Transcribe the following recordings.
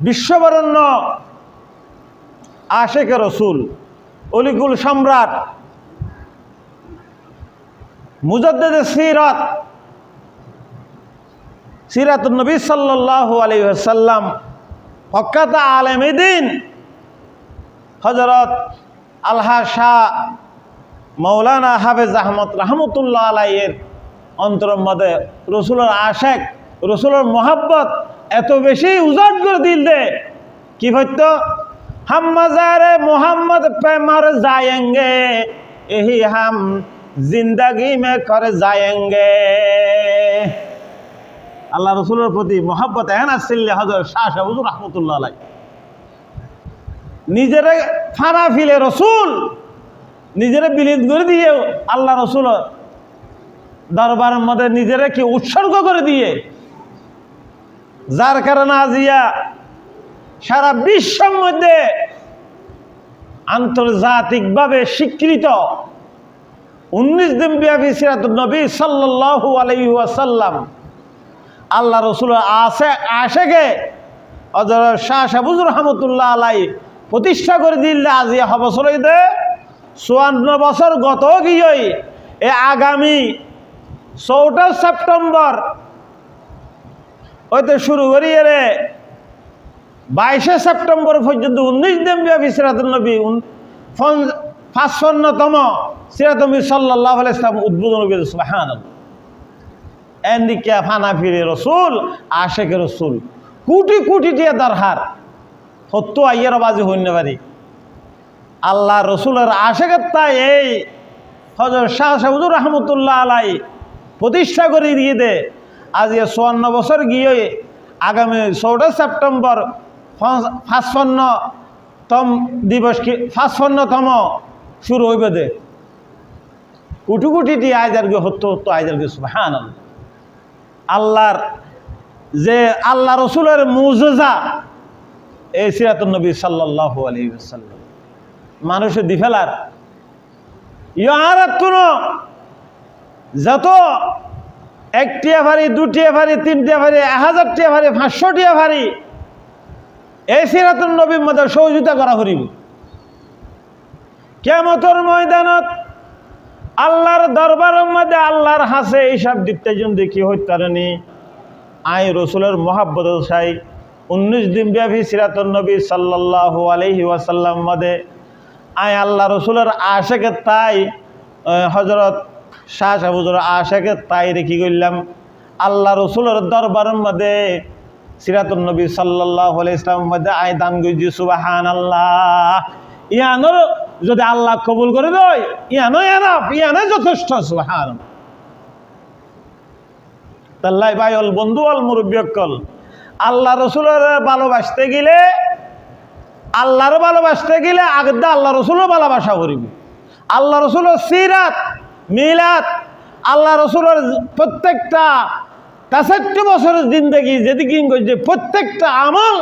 বিশ্ববরণ্য আশেকে রসুল অলিকুল সম্রাট, মুজদ্দেদ সিরত সিরাত নবী সাল্লাহ আলী সাল্লাম হকাত আলমিদিন হজরত আলহা শাহ মৌলানা হাফেজ আহমদ রহমতুল্লাহ আলাইয়ের অন্তরের মধ্যে রসুলের আশেক রসুলের মোহাব্বত এত বেশি উজাট করে দিল দে। কি হইত? হাম মোহাম্মদ প্রেমর যায়েঙ্গে, এহি হাম জিন্দগি মে করে যায়েঙ্গে। আল্লাহ রসুলের প্রতি মোহাব্বত এহেন আসছিল হজর শাহ শাহুজুর রহমতুল্লাহ আলাই নিজেরে ফানা ফিলে রসুল, নিজেরে বিলীন করে দিয়ে আল্লাহ রসুল দরবারের মধ্যে নিজেরে কি উৎসর্গ করে দিয়ে যার কারণে আজিয়া সারা বিশ্বের মধ্যে আন্তর্জাতিকভাবে স্বীকৃত উনিশ দিন ব্যাপী সিরাত নবী সাল্লাহু আলাইহি ওয়াসাল্লাম। আল্লাহ রসুল আসে আশেকে অজর শাহ সাবুজুর রহমতুল্লাহ আলাই প্রতিষ্ঠা করে দিলে আজি হবছর দে চুয়ান্ন বছর গত গিয়ে এ আগামী চৌঠা সেপ্টেম্বর হয়তো শুরু করিয়ে রে। বাইশে সেপ্টেম্বর পর্যন্ত উনিশ দিন ব্যাপী সিরাতুল নবী পাঁচপন্নতম সিরাত নবী সাল্লাহ ইসলাম উদ্বোধন সুবাহান এদিকে ফানা ফিরে রসুল আশেকে রসুল, কোটি কোটি টিয়া দরহার সত্য আইয়ের বাজি হইতে পারি। আল্লাহ রসুলের আশেকের তাই এই হজর শাহ সাহুদুর রহমতুল্লাহ আলাই প্রতিষ্ঠা করে দিয়ে দে। আজ এ চুয়ান্ন বছর গিয়ে আগামী চৌঠা সেপ্টেম্বর পাঁচপন্নতম দিবস কি পাঁচপন্নতম শুরু হইবে দে। কুটি কুটিটি আয়দার গিয়ে হত্য হত্য আয়দার গিয়ে হ্যাঁ আল্লাহর যে আল্লাহ রসুলের মুজা এই সিরাতুল নবী সাল্লাহ আলী সাল্লাম মানুষের দি ফেলার। ইয়ার কোনো যত একটিয়া ভারি দুটিয়া ভারি তিনটিয়া ভারি এক হাজারটিয়া ভারি পাঁচশোটিয়া ভারি এই সিরাতুল নবীর মধ্যে সহযোগিতা করা করিব কেমতর ময়দানত আল্লাহর দরবারের মধ্যে আল্লাহর হাসে এইসব দিকটা জন দেখি হইতারনি আই রসুলের মহাব্বত সাই উনিশ দিন ব্যাপী সিরাতুল নবী সাল্লাহ আলহি ওয়াসাল্লাম মধ্যে আয় আল্লাহ রসুলের আশেকে তাই হজরত শাহ সাহুজুর আশেকে তাই রেখি করলাম আল্লাহ রসুলের দরবারের মধ্যে সিরাতুল নবী সাল্লাহ ইসলামের মধ্যে আয় দান গইজি সুবাহান আল্লাহ ইয়ানোর যদি আল্লাহ কবুল করে দেয় ইয়ানো এনাফ ইয়ানো যথেষ্ট সুবাহান তাল্লাই ভাই অল বন্ধু অল মুরব্বীকল আল্লাহ রসুলের ভালোবাসতে গেলে, আল্লাহর ভালোবাসতে গেলে আগদা আল্লাহ রসুলও ভালোবাসা করিব। আল্লাহ রসুলের সিরাত মিলাত আল্লাহ রসুলের প্রত্যেকটা তেষট্টি বছরের জিন্দগি যেদিকে যে প্রত্যেকটা আমল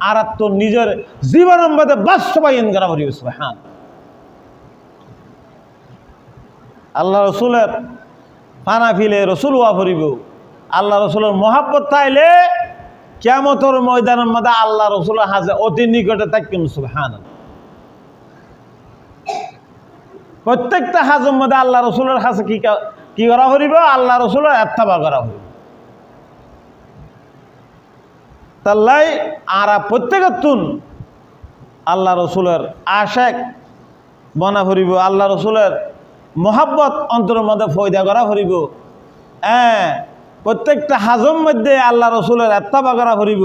আর তো নিজের জীবনের মধ্যে বাস্তবায়ন করা করিব হ্যাঁ আল্লাহ রসুলের ফানা ফিলে রসুল ওয়া করিব আল্লাহ রসুলের মহাব্বত তাইলে কেমতর ময়দানের মধ্যে আল্লাহ রসুলের হাজে অতি নিকটে থাকবেন সুহান প্রত্যেকটা হাজের মধ্যে আল্লাহ রসুলের হাজে কি কি করা হইব? আল্লাহ রসুলের এত্তাবা করা হইব। তাল্লাই আরা প্রত্যেকের তুন আল্লাহ রসুলের আশেক বনা ফুরিব আল্লাহ রসুলের মহাব্বত অন্তরের মধ্যে ফয়দা করা ফুরিব হ্যাঁ প্রত্যেকটা হাজম মধ্যে আল্লাহ রসুলের এত্তাবা করা ফুরিব